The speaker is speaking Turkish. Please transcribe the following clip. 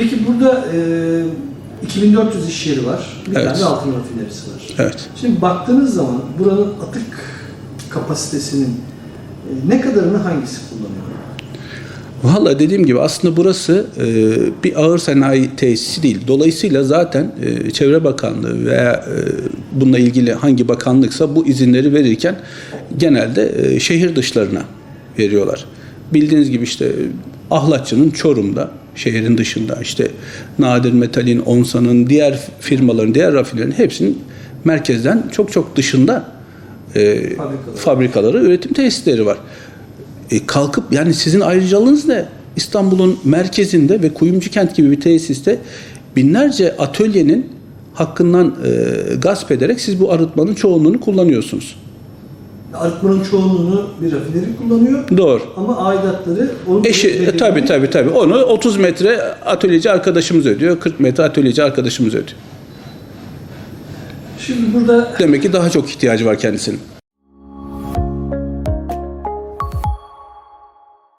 Peki burada e, 2400 iş yeri var. Bir Evet. tane altın rafinerisi var. Evet. Şimdi baktığınız zaman buranın atık kapasitesinin e, ne kadarını hangisi kullanıyor? Valla dediğim gibi aslında burası e, bir ağır sanayi tesisi değil. Dolayısıyla zaten e, Çevre Bakanlığı veya e, bununla ilgili hangi bakanlıksa bu izinleri verirken genelde e, şehir dışlarına veriyorlar. Bildiğiniz gibi işte Ahlatçı'nın Çorum'da şehrin dışında işte Nadir Metal'in, Onsa'nın, diğer firmaların, diğer rafinlerin hepsinin merkezden çok çok dışında e, Fabrikalar. fabrikaları, üretim tesisleri var. E, kalkıp yani sizin ayrıcalığınız ne? İstanbul'un merkezinde ve Kuyumcu Kent gibi bir tesiste binlerce atölyenin hakkından e, gasp ederek siz bu arıtmanın çoğunluğunu kullanıyorsunuz. Arıtmanın çoğunluğunu bir rafineri kullanıyor Doğru. ama aidatları onun Eşi e, tabii tabii tabii. Onu 30 metre atölyeci arkadaşımız ödüyor. 40 metre atölyeci arkadaşımız ödüyor. Şimdi burada Demek ki daha çok ihtiyacı var kendisinin.